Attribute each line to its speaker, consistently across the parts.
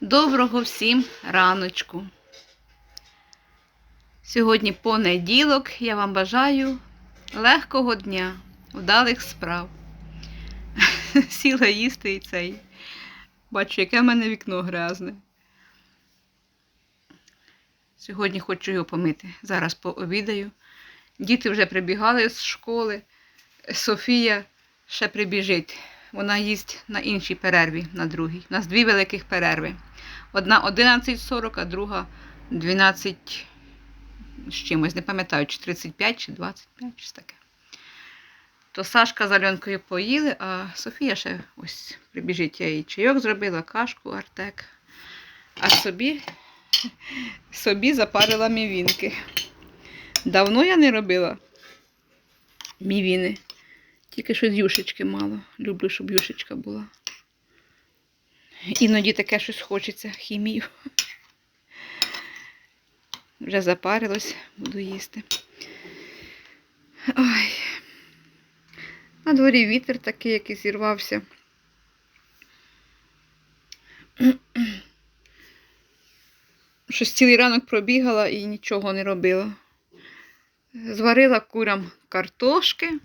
Speaker 1: Доброго всім раночку. Сьогодні понеділок. Я вам бажаю легкого дня, вдалих справ. Сіла їсти і цей. Бачу, яке в мене вікно грязне. Сьогодні хочу його помити. Зараз пообідаю. Діти вже прибігали з школи. Софія ще прибіжить. Вона їсть на іншій перерві, на другій. У нас дві великих перерви. Одна 11.40, а друга 12 з чимось, не пам'ятаю, чи 35, чи 25, щось таке. То Сашка з Альонкою поїли, а Софія ще ось прибіжить, я їй чайок зробила, кашку, артек. А собі, собі запарила мівінки. Давно я не робила мівіни. Тільки щось юшечки мало. Люблю, щоб юшечка була. Іноді таке щось хочеться, хімію. Вже запарилось, буду їсти. Ой. На дворі вітер такий, який зірвався. Щось цілий ранок пробігала і нічого не робила. Зварила курям картошки.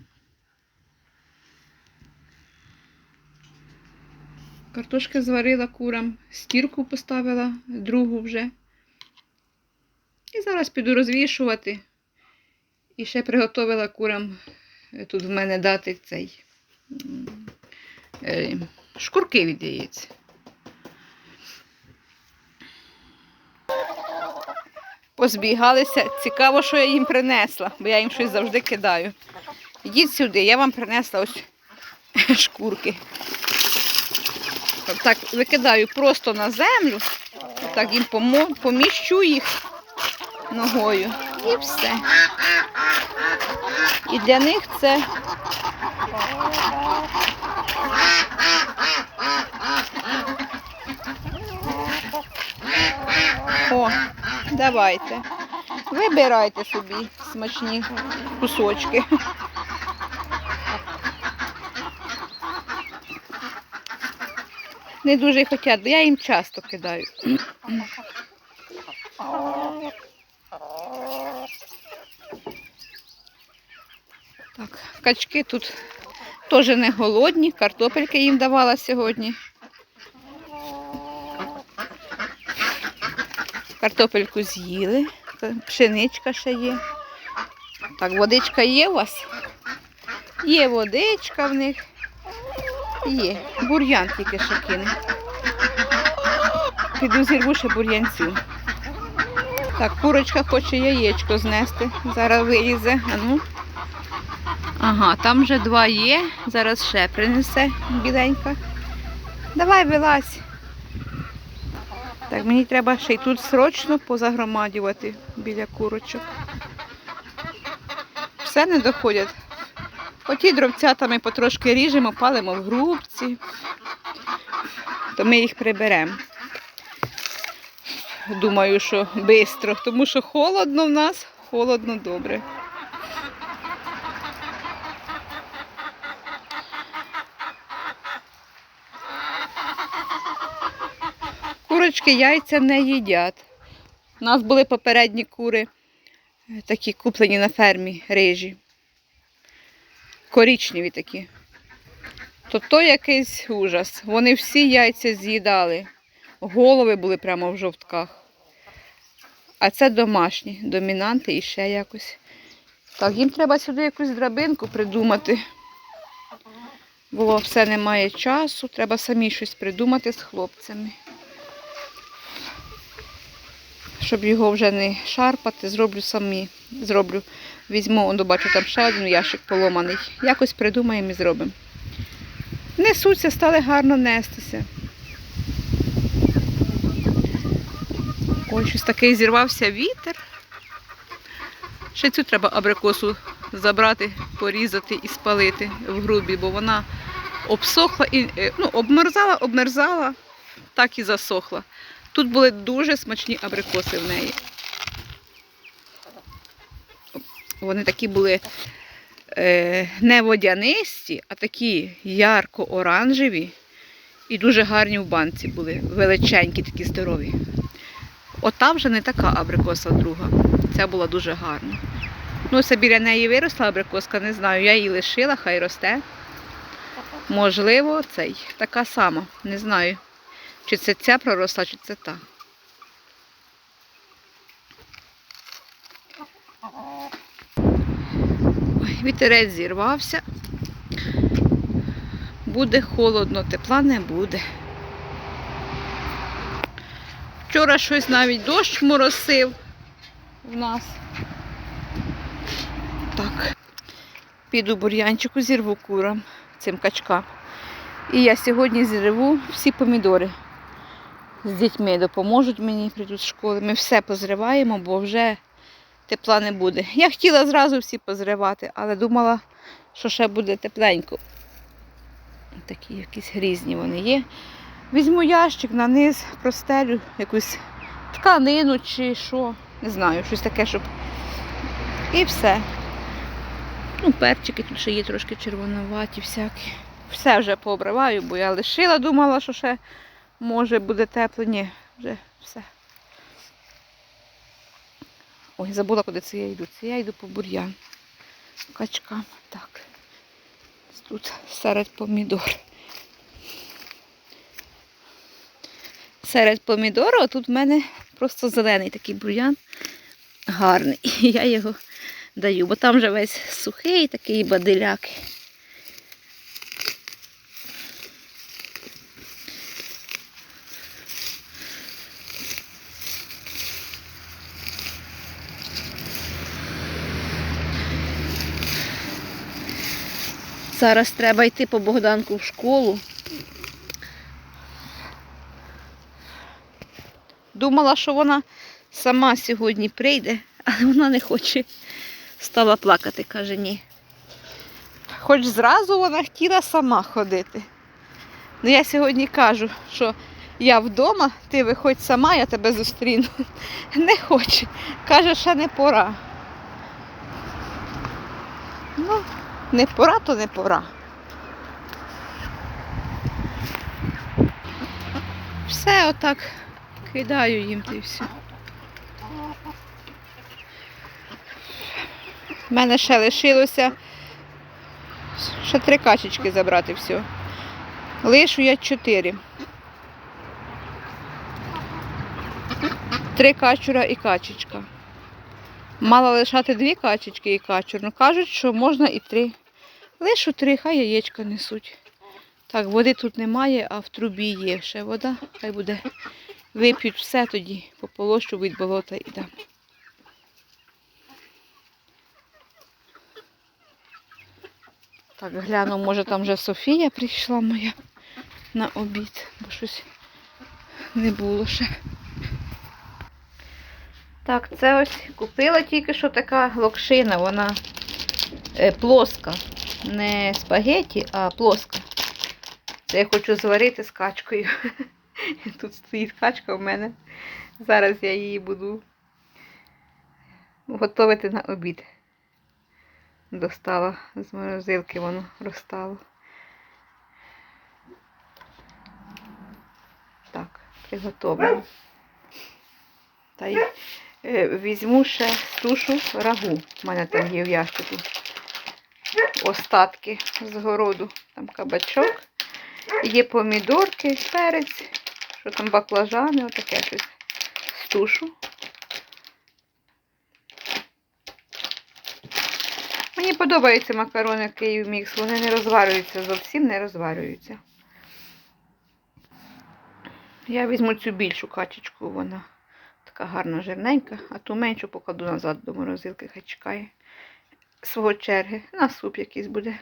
Speaker 1: Картошки зварила курам, стірку поставила, другу вже. І зараз піду розвішувати. І ще приготувала курам е, тут в мене дати цей е, шкурки від яєць. Позбігалися. Цікаво, що я їм принесла, бо я їм щось завжди кидаю. Йдіть сюди, я вам принесла ось шкурки. Так викидаю просто на землю, так їм поміщу їх ногою і все. І для них це О, давайте. Вибирайте собі смачні кусочки. Не дуже й хотять, бо я їм часто кидаю. Так, качки тут теж не голодні, картопельки їм давала сьогодні. Картопельку з'їли, пшеничка ще є. Так, водичка є у вас? Є водичка в них. Є. Бур'ян тільки що кине. Піду зірву ще бур'янцю. Так, курочка хоче яєчко знести. Зараз вилізе. А ну. Ага, там вже два є. Зараз ще принесе біленька. Давай вилазь. Так, мені треба ще й тут срочно позагромадювати біля курочок. Все не доходять. Оті дровцята ми потрошки ріжемо, палимо в грубці, то ми їх приберемо. Думаю, що швидко, тому що холодно в нас, холодно добре. Курочки яйця не їдять. У нас були попередні кури, такі куплені на фермі рижі корічневі такі. То то якийсь ужас. Вони всі яйця з'їдали. Голови були прямо в жовтках. А це домашні, домінанти і ще якось. Так, їм треба сюди якусь драбинку придумати. Бо все немає часу, треба самі щось придумати з хлопцями. Щоб його вже не шарпати, зроблю самі. Зроблю. Візьму, он бачу, там ще один ящик поломаний. Якось придумаємо і зробимо. Несуться, стали гарно нестися. Ой, щось такий зірвався вітер. Ще цю треба абрикосу забрати, порізати і спалити в грубі, бо вона обсохла і е, ну, обмерзала, обмерзала, так і засохла. Тут були дуже смачні абрикоси в неї. Вони такі були е, не водянисті, а такі ярко-оранжеві І дуже гарні в банці були, величенькі, такі здорові. Ота вже не така абрикоса друга. Ця була дуже гарна. Ну, це біля неї виросла абрикоска, не знаю. Я її лишила, хай росте. Можливо, цей така сама. Не знаю, чи це ця проросла, чи це та. Вітерець зірвався. Буде холодно, тепла не буде. Вчора щось навіть дощ моросив в нас. Так. Піду бур'янчику зірву курам цим качкам. І я сьогодні зірву всі помідори. З дітьми допоможуть мені, прийдуть з школи. Ми все позриваємо, бо вже тепла не буде. Я хотіла зразу всі позривати, але думала, що ще буде тепленько. Такі якісь грізні вони є. Візьму ящик на низ, простелю якусь тканину чи що. Не знаю, щось таке, щоб. І все. Ну, перчики тут ще є трошки червонуваті всякі. Все вже пообриваю, бо я лишила, думала, що ще може буде тепло. Ні, вже все. Ой, забула, куди це я йду. Це я йду по бур'ян. Качкам. Так. Тут серед помідор. Серед помідору, а тут в мене просто зелений такий бур'ян. Гарний. Я його даю, бо там вже весь сухий такий бадиляк. Зараз треба йти по Богданку в школу. Думала, що вона сама сьогодні прийде, але вона не хоче. Стала плакати, каже ні. Хоч зразу вона хотіла сама ходити. Ну я сьогодні кажу, що я вдома, ти виходь сама, я тебе зустріну. Не хоче. Каже, ще не пора. Ну, не пора, то не пора. Все отак кидаю їм ти все. У мене ще лишилося ще три качечки забрати все. Лишу я чотири. Три качура і качечка. Мала лишати дві качечки і качур. Ну кажуть, що можна і три. Лишу три, хай яєчка несуть. Так, води тут немає, а в трубі є ще вода. Хай буде. Вип'ють все тоді, пополощу від болота і дам. Так, гляну, може там вже Софія прийшла моя на обід, бо щось не було ще. Так, це ось купила тільки що така локшина, вона е, плоска. Не спагеті, а плоска. Це я хочу зварити з качкою. Тут стоїть качка в мене. Зараз я її буду готувати на обід. Достала з морозилки, воно розстало. Так, приготовлю. Та й е, візьму ще сушу рагу. У мене там є в ящику. Остатки з городу. Там кабачок. Є помідорки, перець, що там баклажани, отаке щось. Стушу. Мені подобаються макарони Київ мікс, вони не розварюються, зовсім не розварюються. Я візьму цю більшу качечку, вона така гарна жирненька, а ту меншу покладу назад до морозилки, хай чекає свого черги. На суп якийсь буде.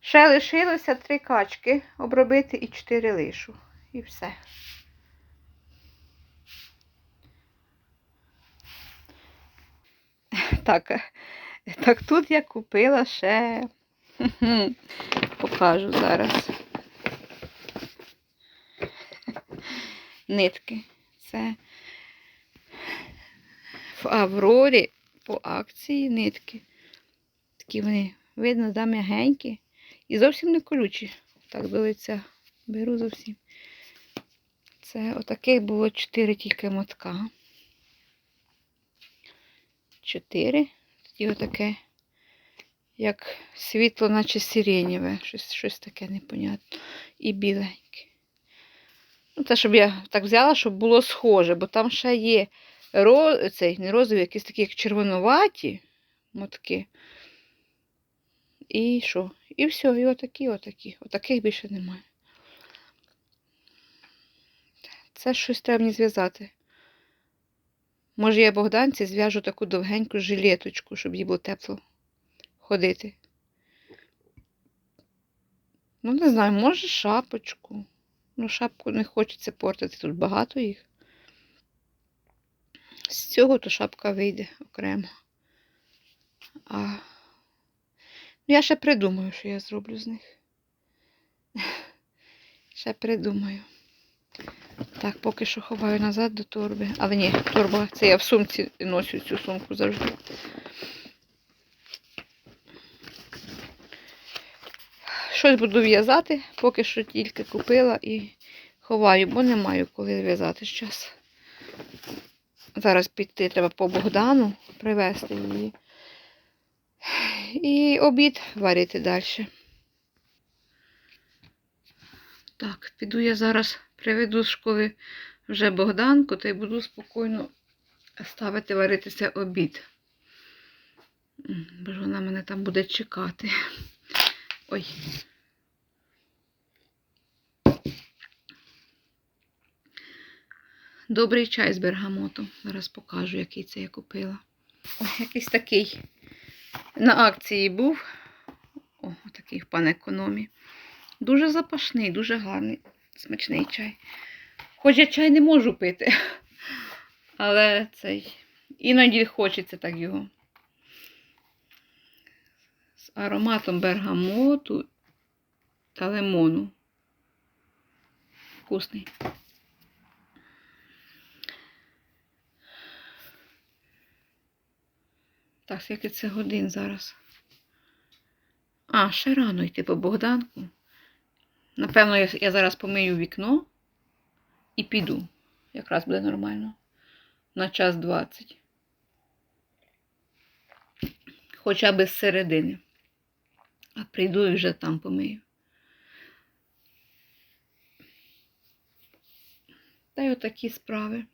Speaker 1: Ще лишилося три качки обробити і чотири лишу. І все. Так, так тут я купила ще. Покажу зараз. Нитки. Це в Аврорі по акції нитки. Такі вони, видно, да, м'ягенькі і зовсім не колючі. Так до лиця беру зовсім. Це отаких було 4 тільки мотка. 4. Тоді отаке, як світло, наче сиренєве, щось, щось таке непонятне. І біленьке. Ну, те, щоб я так взяла, щоб було схоже, бо там ще є ро... цей, не розові, якісь такі як червонуваті мотки. І що? І все, і отакі, отакі. Отаких більше немає. Це щось треба мені зв'язати. Може, я Богданці зв'яжу таку довгеньку жилеточку, щоб їй було тепло ходити. Ну, не знаю, може шапочку. Ну, шапку не хочеться портити, тут багато їх. З цього то шапка вийде окремо. А ну, я ще придумаю, що я зроблю з них. Ще придумаю. Так, поки що ховаю назад до торби. Але ні, торба, це я в сумці носю цю сумку завжди. Щось буду в'язати, поки що тільки купила і ховаю, бо не маю коли в'язати зараз. Зараз піти треба по Богдану, привезти її. І обід варити далі. Так, піду я зараз приведу з школи вже Богданку, та й буду спокійно ставити варитися обід. Бо ж вона мене там буде чекати. Ой. Добрий чай з бергамотом. Зараз покажу, який це я купила. Ой, якийсь такий на акції був. О, такий в панекономі. Дуже запашний, дуже гарний, смачний чай. Хоч я чай не можу пити, але цей іноді хочеться так його. З ароматом бергамоту та лимону. Вкусний. Так, скільки це годин зараз? А, ще рано йти по Богданку. Напевно, я, я зараз помию вікно і піду. Якраз буде нормально. На час 20. Хоча б з середини. А прийду і вже там помию. Та й отакі справи.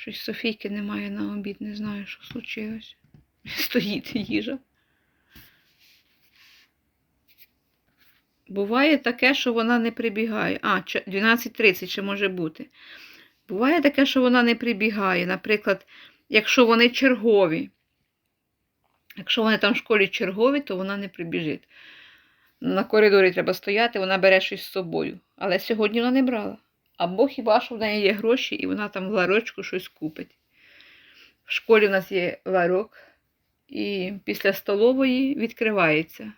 Speaker 1: Щось Софійки немає на обід, не знаю, що случилось. Стоїть їжа. Буває таке, що вона не прибігає. А, 12.30 ще може бути. Буває таке, що вона не прибігає. Наприклад, якщо вони чергові. Якщо вони там в школі чергові, то вона не прибіжить. На коридорі треба стояти, вона бере щось з собою. Але сьогодні вона не брала. Або хіба що в неї є гроші і вона там в ларочку щось купить. В школі в нас є ларок, і після столової відкривається.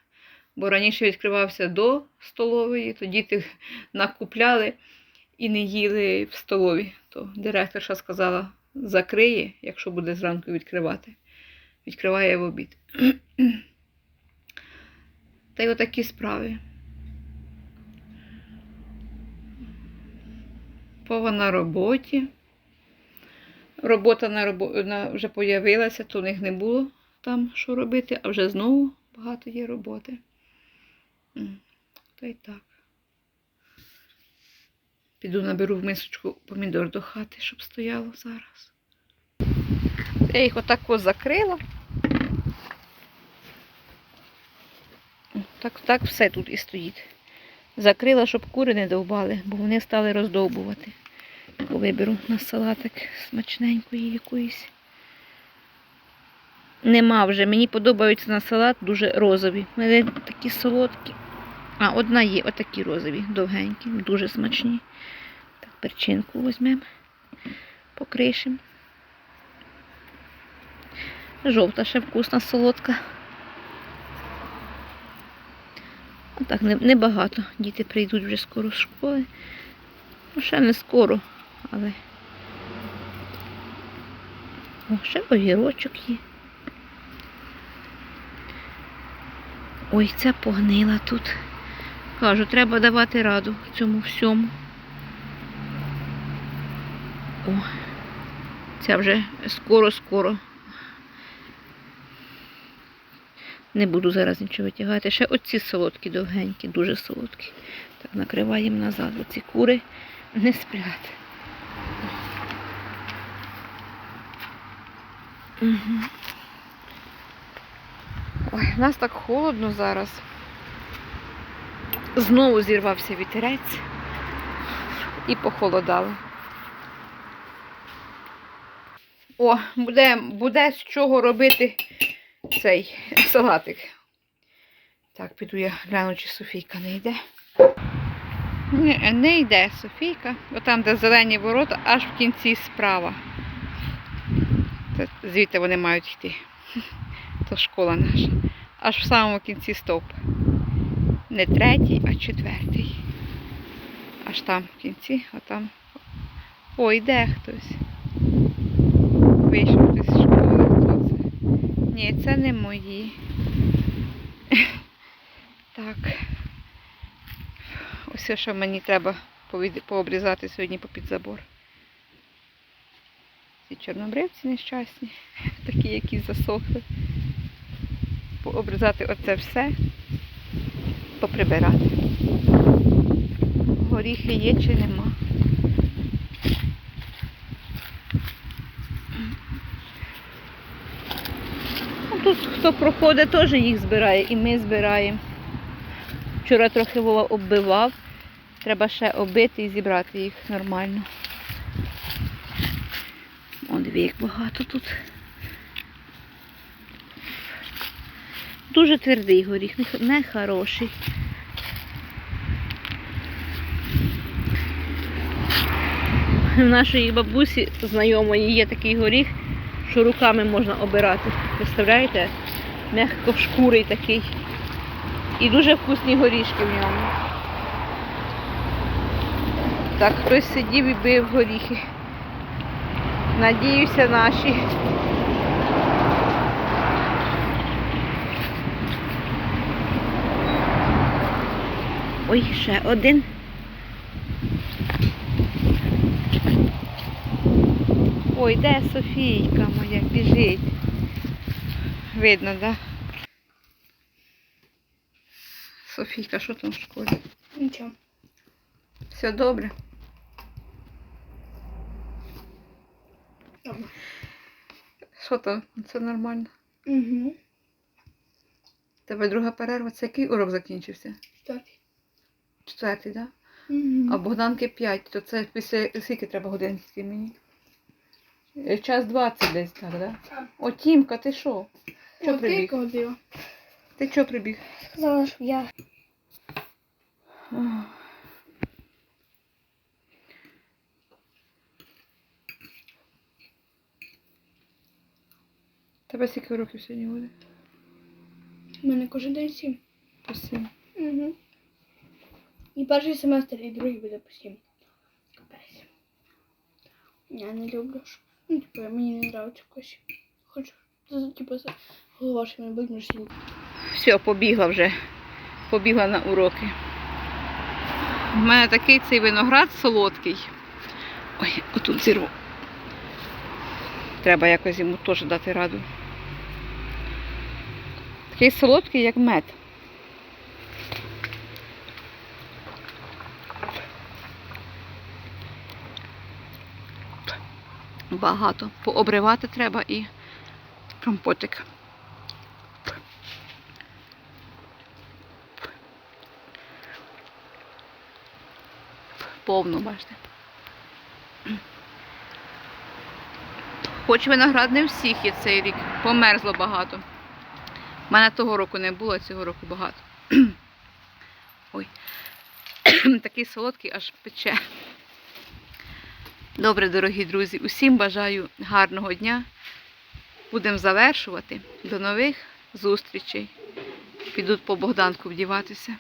Speaker 1: Бо раніше відкривався до столової, то діти накупляли і не їли в столові. То директорша сказала, закриє, якщо буде зранку відкривати. Відкриває в обід. Та й отакі справи. Пова на роботі. Робота на робо... на... вже появилася, то в них не було там що робити, а вже знову багато є роботи. Та й так. Піду наберу в мисочку помідор до хати, щоб стояло зараз. Я їх отако закрила. Так, так все тут і стоїть. Закрила, щоб кури не довбали, бо вони стали роздовбувати. Виберу на салатик смачненької якоїсь. Нема вже. Мені подобаються на салат дуже розові. Мене такі солодкі. А, одна є, отакі розові, довгенькі, дуже смачні. Так, перчинку візьмемо, покришимо. Жовта ще вкусна, солодка. А так, небагато. Діти прийдуть вже скоро з школи. Ну, ще не скоро, але. О, ще огірочок є. Ой, ця погнила тут. Кажу, треба давати раду цьому всьому. О, ця вже скоро-скоро. Не буду зараз нічого витягати. Ще оці солодкі, довгенькі, дуже солодкі. Так, накриваємо назад, бо ці кури не сплять. Угу. Ой, у нас так холодно зараз. Знову зірвався вітерець і похолодало. О, буде, буде з чого робити цей салатик. Так, піду я гляну, чи Софійка не йде. Ні, не йде Софійка, бо там, де зелені ворота, аж в кінці справа. Це звідти вони мають йти. То школа наша. Аж в самому кінці стовп. Не третій, а четвертий. Аж там в кінці, а там. О, йде хтось. Вийшов хтось з школи. Ні, це не мої. Так. Ось що мені треба пообрізати сьогодні попід забор. Ці чорнобривці нещасні, такі, які засохли. Пообрізати оце все, поприбирати. Горіхи є чи нема. Ну, Тут хто проходить, теж їх збирає, і ми збираємо. Вчора трохи Вова оббивав. Треба ще оббити і зібрати їх нормально. О, дві як багато тут. Дуже твердий горіх, не хороший. В нашої бабусі знайомої є такий горіх, що руками можна обирати. Представляєте? Мягко шкурий такий. І дуже вкусні горішки в ньому. Так, хтось сидів і бив горіхи. Надіюся, наші. Ой, ще один. Ой, де Софійка моя біжить? Видно, так? Да? Софійка, що там в школі?
Speaker 2: Нічого.
Speaker 1: Все добре?
Speaker 2: Добре.
Speaker 1: Що там? Це нормально.
Speaker 2: Угу.
Speaker 1: Тебе друга перерва. Це який урок закінчився?
Speaker 2: Так.
Speaker 1: Четвертий, так? Да?
Speaker 2: Угу.
Speaker 1: А Богданки 5, то це після скільки треба годин мені? Е, Час 20 десь так, да?
Speaker 2: Так.
Speaker 1: О, Тімка, ти що? Що
Speaker 2: О, ти
Speaker 1: прибіг?
Speaker 2: ходила.
Speaker 1: Ти чого прибіг?
Speaker 2: Сказала, що я.
Speaker 1: Тебе скільки років сьогодні буде?
Speaker 2: У мене кожен день сім.
Speaker 1: По сім.
Speaker 2: Угу. І перший семестр, і другий буде по сім. Капець. Я не люблю. Ну, типу, мені не подобається якось. Хочу. Типу, болить, може сидіти.
Speaker 1: Все, побігла вже. Побігла на уроки. У мене такий цей виноград солодкий. Ой, отут зірву. Треба якось йому теж дати раду. Такий солодкий, як мед. Багато. Пообривати треба і компотик. Повно, бачите. Хоч виноград не всіх є цей рік. Померзло багато. У мене того року не було, а цього року багато. Ой. Такий солодкий аж пече. Добре, дорогі друзі, усім бажаю гарного дня. Будемо завершувати. До нових зустрічей. Підуть по Богданку вдіватися.